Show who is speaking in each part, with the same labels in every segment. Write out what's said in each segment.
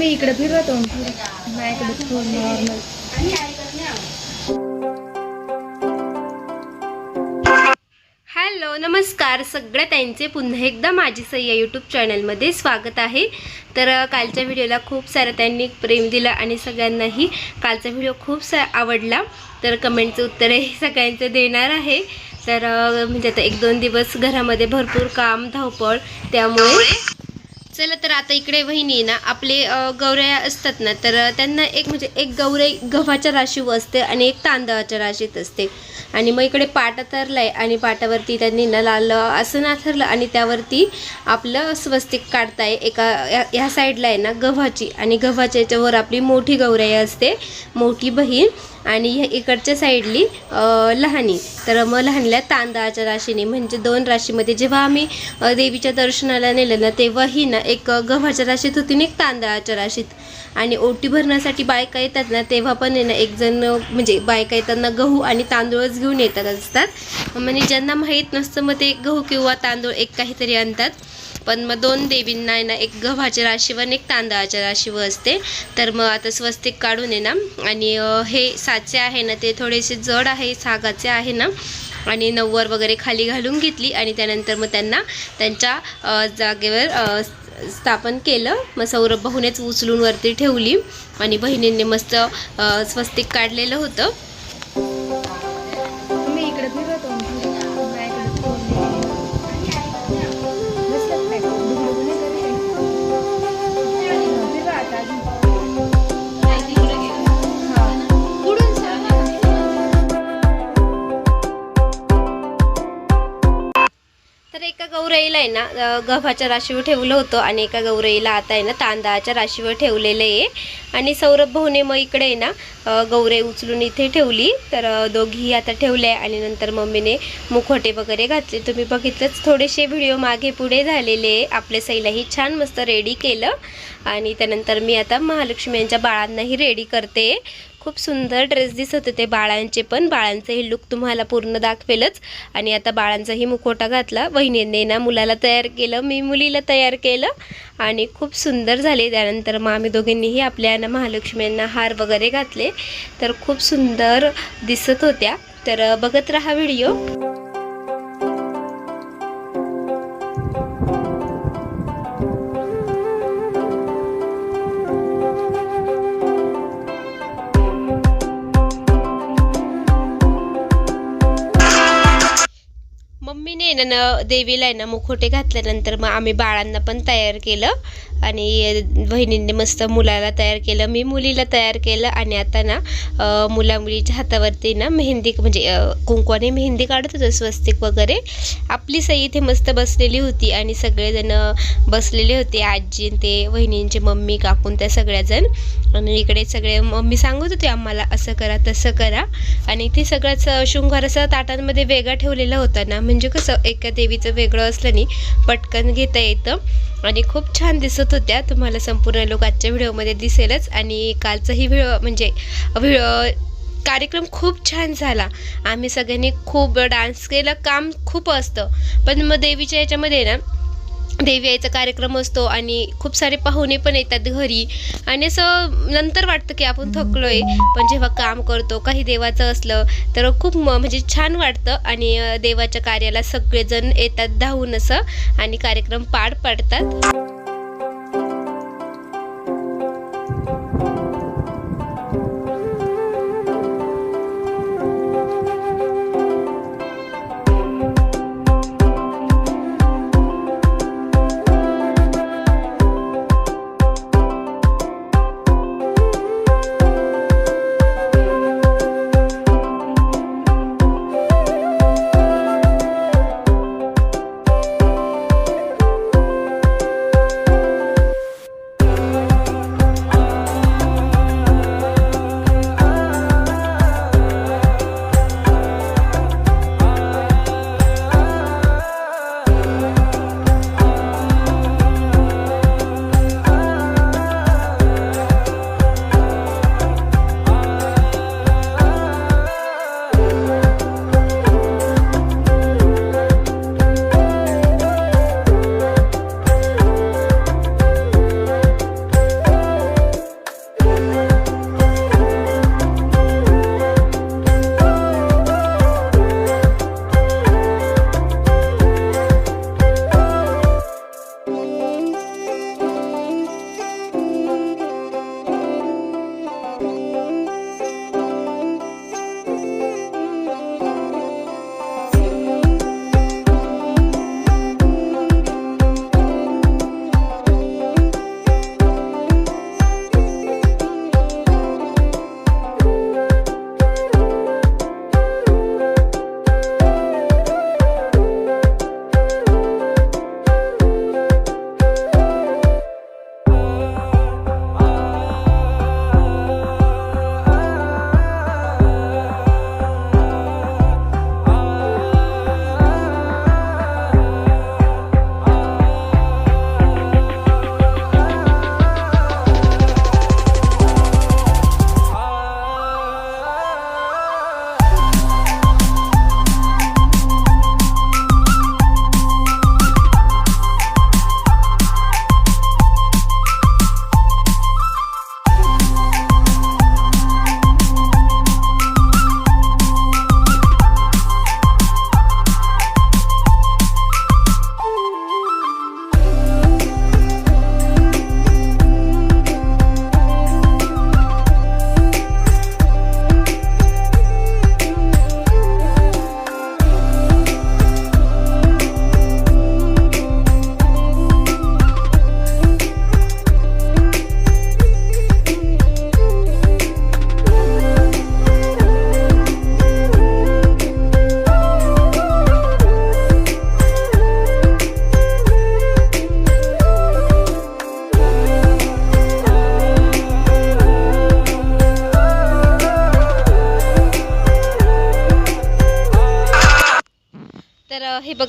Speaker 1: मी इकडे फिरवतो. माझ्याकडे नॉर्मल
Speaker 2: हॅलो नमस्कार. सगळ्या त्यांचे पुन्हा एकदा माझी सय्या यूट्यूब चॅनलमध्ये स्वागत आहे. तर कालच्या व्हिडिओला खूप सारं त्यांनी प्रेम दिलं आणि सगळ्यांनाही कालचा व्हिडिओ खूप सा आवडला. तर कमेंटचं उत्तरही सगळ्यांचं देणार आहे. तर म्हणजे आता एक दोन दिवस घरामध्ये भरपूर काम धावपळ त्यामुळे चला तर आता इकडे वहिनी ना आपले अ, गौऱ्या असतात ना तर त्यांना एक म्हणजे एक गौराई गव्हाच्या राशीवर असते आणि एक तांदळाच्या राशीत असते. आणि मग इकडे पाटा तरलाय आणि पाटावरती त्यांनी ना लाल असं नाथरलं आणि त्यावरती आपलं स्वस्तिक काढताय. एका या- ह्या साईडला आहे ना गव्हाची आणि गव्हाच्या याच्यावर आपली मोठी गौराई असते मोठी बहीण. आणि ह्या इकडच्या साईडली लहानी. तर मग लहानल्या तांदळाच्या राशीने म्हणजे दोन राशीमध्ये जेव्हा आम्ही देवीच्या दर्शनाला नेलं ना तेव्हाही ना एक गव्हाच्या राशीत होती ना एक तांदळाच्या राशीत. आणि ओटी भरण्यासाठी बायका येतात ना तेव्हा पण आहे ना एक जण म्हणजे बायका येताना गहू आणि तांदूळच घेऊन येतात असतात. म्हणजे ज्यांना माहीत नसतं मग ते गहू किंवा तांदूळ एक काहीतरी आणतात. पण मग दोन देवींना आहे ना एक गव्हाच्या राशीवर आणि एक तांदळाच्या राशीवर असते. तर मग आता स्वस्तिक काढून आहे ना आणि हे साचे आहे ना ते थोडेसे जड आहे सागाचे आहे ना आणि नव्वर वगैरे खाली घालून घेतली आणि त्यानंतर मग त्यांना त्यांच्या जागेवर स्थापन केलं. मग सौरभ भाऊनेच उचलून वरती ठेवली आणि बहिणींनी मस्त स्वस्तिक काढलेलं होतं. ना गव्हाच्या राशीवर ठेवलं होतं आणि एका गौरईला आता आहे ना तांदळाच्या राशीवर ठेवलेलं आहे. आणि सौरभ भाऊने मग इकडे आहे ना गौरई उचलून इथे ठेवली. तर दोघीही आता ठेवल्या आणि नंतर मम्मीने मुखोटे वगैरे घातले. तुम्ही बघितलंच थोडेसे व्हिडिओ मागे पुढे झालेले आपल्या सईलाही छान मस्त रेडी केलं. आणि त्यानंतर मी आता महालक्ष्मी यांच्या बाळांनाही रेडी करते. खूप सुंदर ड्रेस दिसत होते बाळांचे पण. बाळांचंही लुक तुम्हाला पूर्ण दाखवेलच. आणि आता बाळांचाही मुखोटा घातला. बहिणींनी ना मुलाला तयार केलं. मी मुलीला तयार केलं. आणि खूप सुंदर झाले. त्यानंतर मग आम्ही दोघींनीही आपल्या ना महालक्ष्म्यांना हार वगैरे घातले. तर खूप सुंदर दिसत होत्या. तर बघत राहा व्हिडिओ. मम्मीने देवीला आहे ना मुखोटे घातल्यानंतर मग आम्ही बाळांना पण तयार केलं. आणि बहिणींनी मस्त मुलाला तयार केलं. मी मुलीला तयार केलं आणि आता ना मुला मुलीच्या हातावरती ना मेहंदी म्हणजे कुंकवाने मेहंदी काढत होतं स्वस्तिक वगैरे. आपली सई इथे मस्त बसलेली होती आणि सगळेजण बसलेले होते आजी ते वहिनींचे मम्मी काकून त्या सगळ्याजण. आणि इकडे सगळे मम्मी सांगत होते आम्हाला असं करा तसं करा. आणि ते सगळंच शृंगार असं ताटांमध्ये वेगळा ठेवलेला होता ना. म्हणजे कसं एका देवीचं वेगळं असलं नाही पटकन घेता येतं. आणि खूप छान दिसत होत्या. तुम्हाला संपूर्ण लोक आजच्या व्हिडिओमध्ये दिसेलच. आणि कालचाही व्हिडिओ म्हणजे व्हिडिओ कार्यक्रम खूप छान झाला. आम्ही सगळ्यांनी खूप डान्स केला काम खूप असतं. पण मग देवीच्या याच्यामध्ये ना देवी यायचा कार्यक्रम असतो आणि खूप सारे पाहुणे पण येतात घरी. आणि असं नंतर वाटतं की आपण थकलोय पण जेव्हा काम करतो काही देवाचं असलं तर खूप म्हणजे छान वाटतं. आणि देवाच्या कार्याला सगळेजण येतात धावून असं आणि कार्यक्रम पार पाडतात.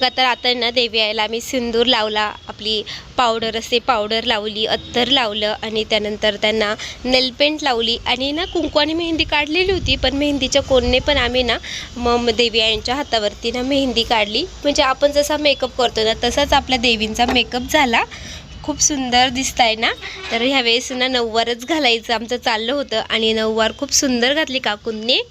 Speaker 2: बघा तर आता ना देवी यायला आम्ही सिंदूर लावला आपली पावडर असते पावडर लावली अत्तर लावलं आणि त्यानंतर त्यांना नेलपेंट लावली आणि ना कुंकू आणि मेहंदी काढलेली होती पण मेहंदीच्या कोणने पण आम्ही ना मग देवी यांच्या हातावरती ना मेहंदी काढली. म्हणजे आपण जसा मेकअप करतो ना तसाच आपल्या देवींचा मेकअप झाला. खूप सुंदर दिसत आहे ना? तर ह्यावेळेस ना नऊवारच घालायचं आमचं चाललं होतं आणि नऊवार खूप सुंदर घातली काकूंनी.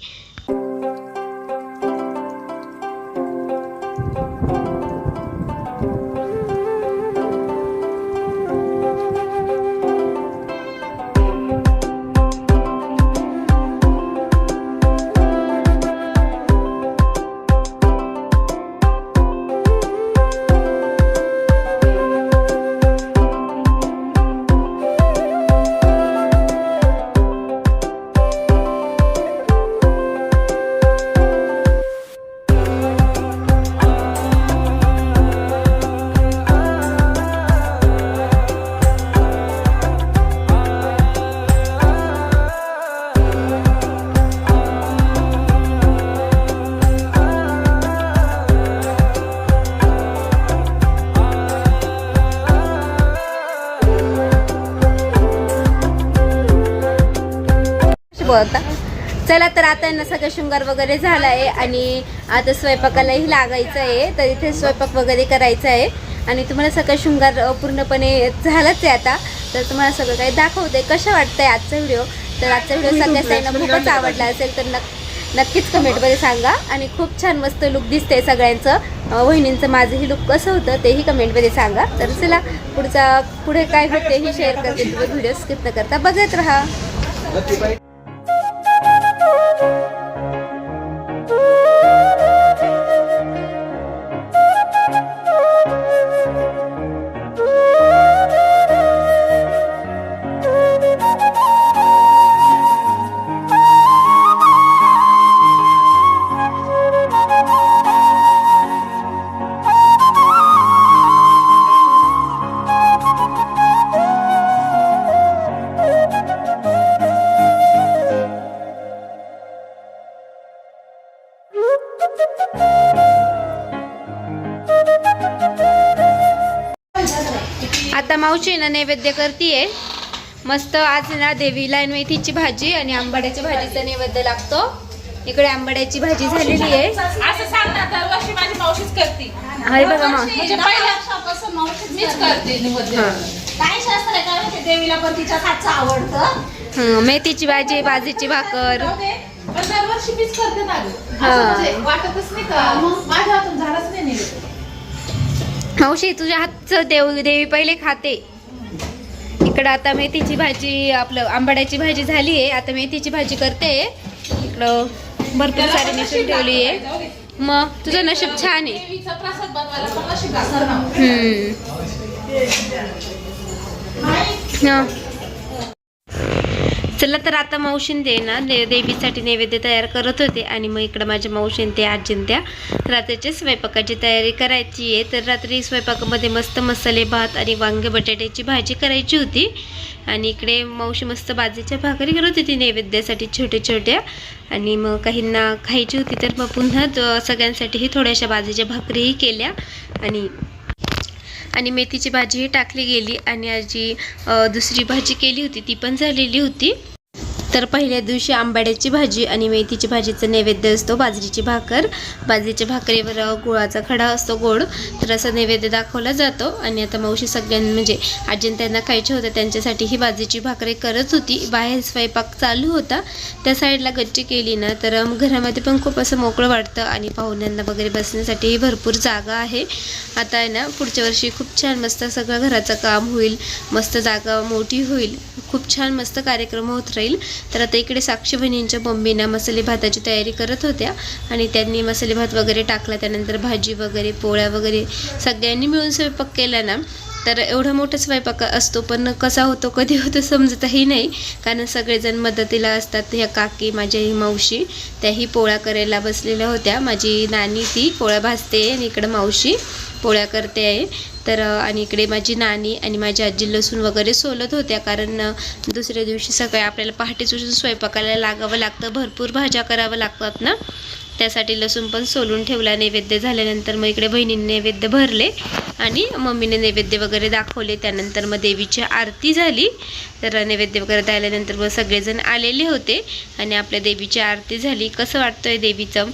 Speaker 2: बोलता चला तर आता ना सगळं शृंगार वगैरे झाला आहे आणि आता स्वयंपाकालाही लागायचं आहे. तर इथे स्वयंपाक वगैरे करायचा आहे. आणि तुम्हाला सगळं शृंगार पूर्णपणे झालंच आहे आता. तर तुम्हाला सगळं काही दाखवते. कसं वाटतंय आजचा व्हिडिओ? तर आजचा व्हिडिओ सगळ्या ताईंना खूपच आवडला असेल तर नक् नक्कीच कमेंटमध्ये सांगा. आणि खूप छान मस्त लुक दिसते सगळ्यांचं. वहिनींचं माझंही लुक कसं होतं तेही कमेंटमध्ये सांगा. तर चला पुढचा पुढे काय होते हे शेअर करते. तुम्ही व्हिडिओ स्किप न करता बघत राहा. नैवेद्य करतीये मस्त आज ना देवीला मेथीची भाजी आणि आंबाड्याच्या भाजीचा नैवेद्य लागतो इकडे आंबाड्याची भाजी झालेली आहे
Speaker 3: असं सांग ना दरवर्षी माझी मावशीच करते
Speaker 2: हाय बघा मा
Speaker 3: म्हणजे पहिल्या वर्षापासून मावशीच मीच करते निवेद्य.
Speaker 2: हा.
Speaker 3: काय शास्त्र आहे काय माहिती देवीला पण तिच्या हातचं आवडतं
Speaker 2: हं, मेथीची भाजी बाजरीची भाकर
Speaker 3: जाऊ दे. पण दरवर्षी मीच करते ना गं.
Speaker 2: हा.
Speaker 3: असं म्हणजे वाटतच नाही का मग माझ्या हातून झालंच नाही निवेद्य.
Speaker 2: मावशी तुझ्या हातचं देव देवी पहिले खाते इकडं आता मेथीची भाजी आपलं आंबाड्याची भाजी झाली आहे आता मेथीची भाजी करते इकडं भरपूर सारी मिसळून ठेवली आहे. मग तुझं नशीब छान आहे. हम्म. चला तर आता मावशीन ना. दे देवीसाठी नैवेद्य तयार करत होते आणि मग इकडं माझ्या मावशींते ते रात्रीच्या स्वयंपाकाची तयारी करायची आहे. तर रात्री स्वयंपाकामध्ये मस्त मसाले भात आणि वांगे बटाट्याची भाजी करायची होती. आणि इकडे मावशी मस्त बाजरीच्या भाकरी करत होती नैवेद्यासाठी छोट्या छोट्या आणि मग काहींना खायची होती तर मग पुन्हा सगळ्यांसाठीही थोड्याशा बाजरीच्या भाकरीही केल्या. आणि आणि मेथीची भाजीही टाकली गेली. आणि आजी दुसरी भाजी केली होती. ती पण झालेली होती. तर पहिल्या दिवशी आंबाड्याची भाजी आणि मेथीची भाजीचा नैवेद्य असतो बाजरीची भाकर. बाजरीच्या भाकरीवर गुळाचा खडा असतो गोड. तर असा नैवेद्य दाखवला जातो आणि आता मावशी सगळ्यांना म्हणजे आजीन त्यांना खायचे होते त्यांच्यासाठी ही बाजरीची भाकरी करत होती. बाहेर स्वयंपाक चालू होता. त्या साईडला गच्ची केली ना तर घरामध्ये पण खूप असं मोकळं वाटतं आणि पाहुण्यांना वगैरे बसण्यासाठी भरपूर जागा आहे. आता आहे ना पुढच्या वर्षी खूप छान मस्त सगळं घराचं काम होईल. मस्त जागा मोठी होईल. खूप छान मस्त कार्यक्रम होत राहील. तर आता इकडे साक्षी बहिणींच्या मम्मीना मसाले भाताची तयारी करत होत्या आणि त्यांनी मसाले भात वगैरे टाकला. त्यानंतर भाजी वगैरे पोळ्या वगैरे सगळ्यांनी मिळून स्वयंपाक केला ना. तर एवढा मोठा स्वयंपाक असतो पण कसा होतो कधी होतो समजतही नाही. कारण सगळेजण मदतीला असतात. ह्या काकी माझ्या ही मावशी त्याही पोळ्या करायला बसलेल्या होत्या. माझी नानी ती पोळ्या भाजते आणि इकडं मावशी पोळ्या करते आहे. तर आणि इकडे माझी नानी आणि माझी आजी लसूण वगैरे सोलत होत्या. कारण दुसऱ्या दिवशी सकाळी आपल्याला पहाटेच उठून स्वयंपाकाला लागावं लागतं. भरपूर भाज्या कराव्या लागतात ना. त्यासाठी लसूण पण सोलून ठेवला. नैवेद्य झाल्यानंतर मग इकडे बहिणीने नैवेद्य भरले आणि मम्मीने नैवेद्य वगैरे दाखवले. त्यानंतर मग देवीची आरती झाली. तर नैवेद्य वगैरे द्यायल्यानंतर मग सगळेजण आलेले होते आणि आपल्या देवीची आरती झाली. कसं वाटतंय देवीचं?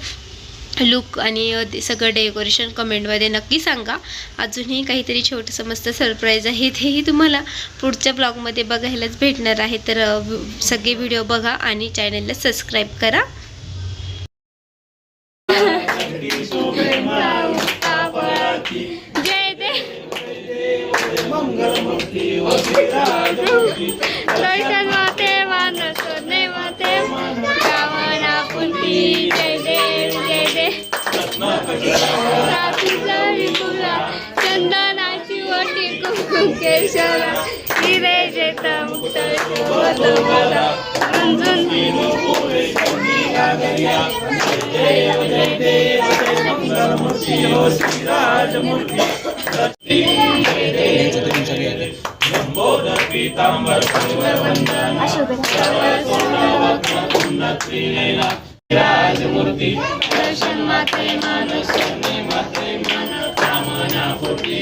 Speaker 2: लुक आणि सगळं डेकोरेशन कमेंटमध्ये नक्की सांगा. अजूनही काहीतरी छोटंसं मस्त सरप्राईज आहे तेही तुम्हाला पुढच्या ब्लॉगमध्ये बघायलाच भेटणार आहे. तर सगळे व्हिडिओ बघा आणि चॅनलला सबस्क्राईब करा. ముఖేశ్వర ఇదే చేత పీతాంబర రాజమూర్తి దర్శన మాత్రే మానస మాత్రే మన కామనా
Speaker 4: పుట్టి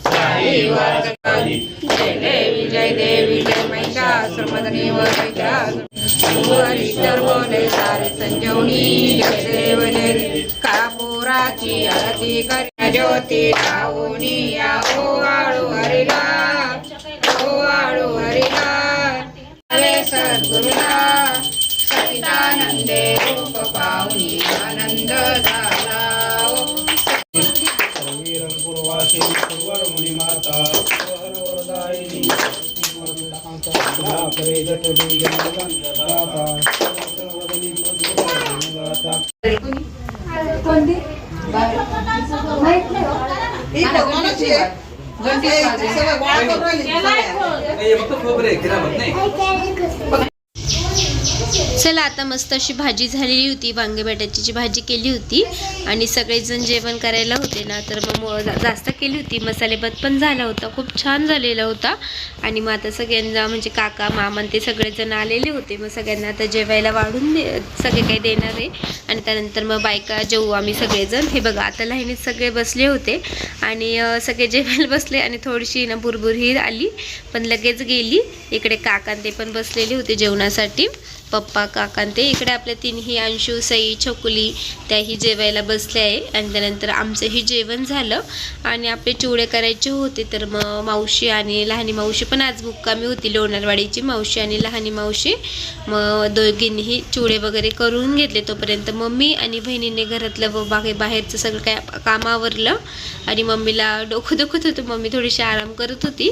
Speaker 4: जय देव. कापुराची आरती करी ज्योती लावूनी या ओ आळू हरिला. ओ आळू हरिला. हरे सद्गुरुला सचिदानंदे रूप पाहुनी आनंद
Speaker 5: पूर्वरमुनी माता वरवरदायिनी करे जटली दाता वदनी मधुराता
Speaker 4: ही भगवानाची आहे. जण ते सगळं गोळा करून राहिली सगळ्या.
Speaker 2: चला आता मस्त अशी भाजी झालेली होती वांगे बटाट्याची भाजी केली होती. आणि सगळेजण जेवण करायला होते ना तर मग जास्त केली होती. मसालेबत पण झाला होता खूप छान झालेला होता. आणि मग आता सगळ्यांना म्हणजे काका मामा ते सगळेजण आलेले होते. मग सगळ्यांना आता जेवायला वाढून दे सगळे काही देणार आहे. आणि त्यानंतर मग बायका जेवू आम्ही सगळेजण. हे बघा आता लाईनीत सगळे बसले होते. आणि सगळे जेवायला बसले आणि थोडीशी ना बुरबुरी आली. पण लगेच गेली. इकडे काकांते पण बसलेले होते जेवणासाठी. पप्पा काका ते इकडे आपल्या तिन्ही अंशू सई छकुली त्याही जेवायला बसल्या आहे. आणि त्यानंतर आमचंही जेवण झालं आणि आपले चिवडे करायचे होते. तर मग मावशी आणि लहानी मावशी पण आज मुक्कामी होती. लोणारवाडीची मावशी आणि लहानी मावशी. मग दोघींनीही चिवडे वगैरे करून घेतले. तोपर्यंत मम्मी आणि बहिणीने घरातलं व बागे बाहेरचं सगळं काय काम आवरलं. आणि मम्मीला डोकं दुखत होतं. मम्मी थोडीशी आराम करत होती.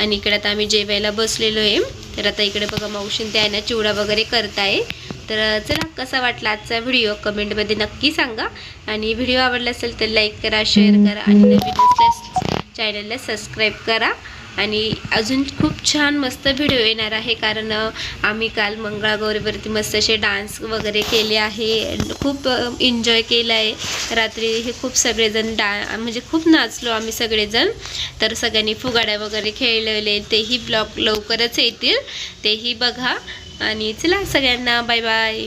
Speaker 2: आणि इकडे आता आम्ही जेवायला बसलेलो आहे. तर आता इकडे बघा मावशीन त्यांना चिवडा वगैरे कर करताय. तर चला कसा वाटला आजचा व्हिडिओ? कमेंटमध्ये नक्की सांगा. आणि व्हिडिओ आवडला असेल तर लाईक करा शेअर करा आणि नवीन असल्यास चॅनलला सबस्क्राईब करा. आणि अजून खूप छान मस्त व्हिडिओ येणार आहे. कारण आम्ही काल मंगळागौरीवरती मस्त असे डान्स वगैरे केले आहे. खूप एन्जॉय केलं आहे. रात्री हे खूप सगळेजण डा म्हणजे खूप नाचलो आम्ही सगळेजण. तर सगळ्यांनी फुगाड्या वगैरे खेळलेले तेही ब्लॉग लवकरच येतील. तेही बघा. आणि चला सगळ्यांना बाय बाय